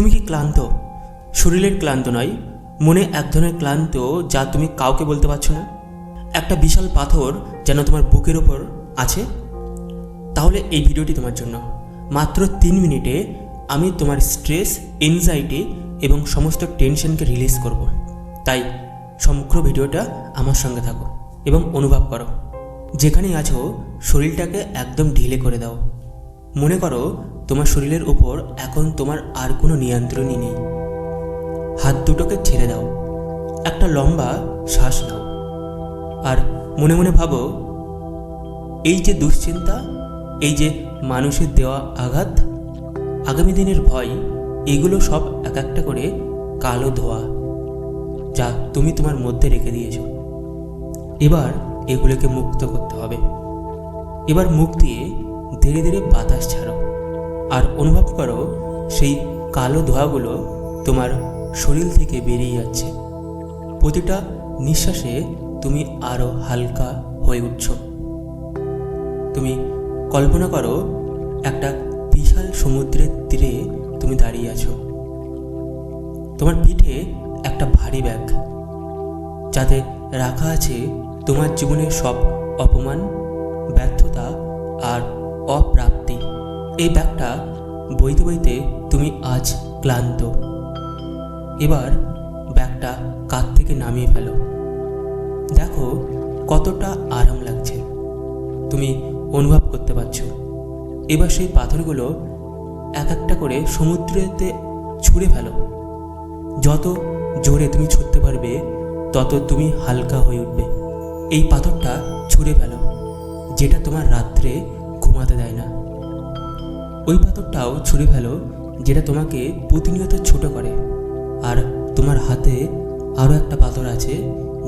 তুমি কি ক্লান্ত? শরীরের ক্লান্ত নয়, মনে এক ধরনের ক্লান্ত যা তুমি কাউকে বলতে পারছ না। একটা বিশাল পাথর যেন তোমার বুকের ওপর আছে। তাহলে এই ভিডিওটি তোমার জন্য। মাত্র তিন মিনিটে আমি তোমার স্ট্রেস এনজাইটি এবং সমস্ত টেনশনকে রিলিজ করব। তাই সমগ্র ভিডিওটা আমার সঙ্গে থাকো এবং অনুভব করো। যেখানেই আছো, শরীরটাকে একদম ঢিলে করে দাও। মনে করো তোমার শরীরের উপর এখন তোমার আর কোনো নিয়ন্ত্রণই নেই। হাত দুটোকে ছেড়ে দাও। একটা লম্বা শ্বাস নাও। আর মনে মনে ভাবো, এই যে দুশ্চিন্তা, এই যে মানুষের দেওয়া আঘাত, আগামী দিনের ভয়, এগুলো সব এক একটা করে কালো ধোয়া যা তুমি তোমার মধ্যে রেখে দিয়েছ। এবার এগুলোকে মুক্ত করতে হবে। এবার মুখ দিয়ে ধীরে ধীরে বাতাস ছাড়ো। আর অনুভব করো সেই কালো ধোঁয়াগুলো তোমার শরীর থেকে বেরিয়ে যাচ্ছে। প্রতিটা নিঃশ্বাসে তুমি আরও হালকা হয়ে উঠছো। তুমি কল্পনা করো একটা বিশাল সমুদ্রের তীরে তুমি দাঁড়িয়ে আছো। তোমার পিঠে একটা ভারী ব্যাগ, যাতে রাখা আছে তোমার জীবনের সব অপমান, ব্যর্থতা আর অপ্রাপ্তি। এই ব্যাগটা বইতে বইতে তুমি আজ ক্লান্ত। এবার ব্যাগটা কাত থেকে নামিয়ে ফেলো। দেখো কতটা আরাম লাগছে। তুমি অনুভব করতে পারছ। এবার সেই পাথরগুলো এক একটা করে সমুদ্রেতে ছুঁড়ে ফেলো। যত জোরে তুমি ছুটতে পারবে, তত তুমি হালকা হয়ে উঠবে। এই পাথরটা ছুঁড়ে ফেলো, যেটা তোমার রাত্রে ঘুমাতে দেয় না। ওই পাথরটাও ছুঁড়ে ফেলো, যেটা তোমাকে প্রতিনিয়ত ছোট করে। আর তোমার হাতে আরও একটা পাথর আছে,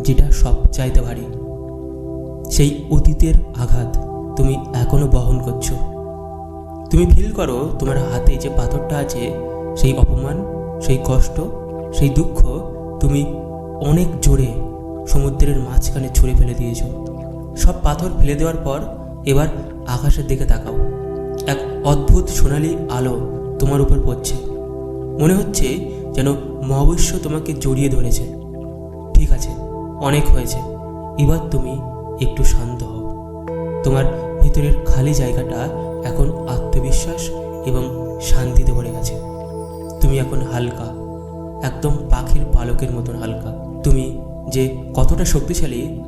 যেটা সব চাইতে ভারী। সেই অতীতের আঘাত তুমি এখনও বহন করছ। তুমি ফিল করো তোমার হাতে যে পাথরটা আছে, সেই অপমান, সেই কষ্ট, সেই দুঃখ তুমি অনেক জোরে সমুদ্রের মাঝখানে ছুঁড়ে ফেলে দিয়েছ। সব পাথর ফেলে দেওয়ার পর এবার আকাশের দিকে তাকাও। এক অদ্ভুত সোনালি আলো তোমার উপর পড়ছে। মনে হচ্ছে যেন মহাবিশ্ব তোমাকে জড়িয়ে ধরেছে। ঠিক আছে, অনেক হয়েছে। এবার তুমি একটু শান্ত হও। তোমার ভিতরের খালি জায়গাটা এখন আত্মবিশ্বাস এবং শান্তিতে ভরে গেছে। তুমি এখন হালকা, একদম পাখির পালকের মতন হালকা। তুমি যে কতটা শক্তিশালী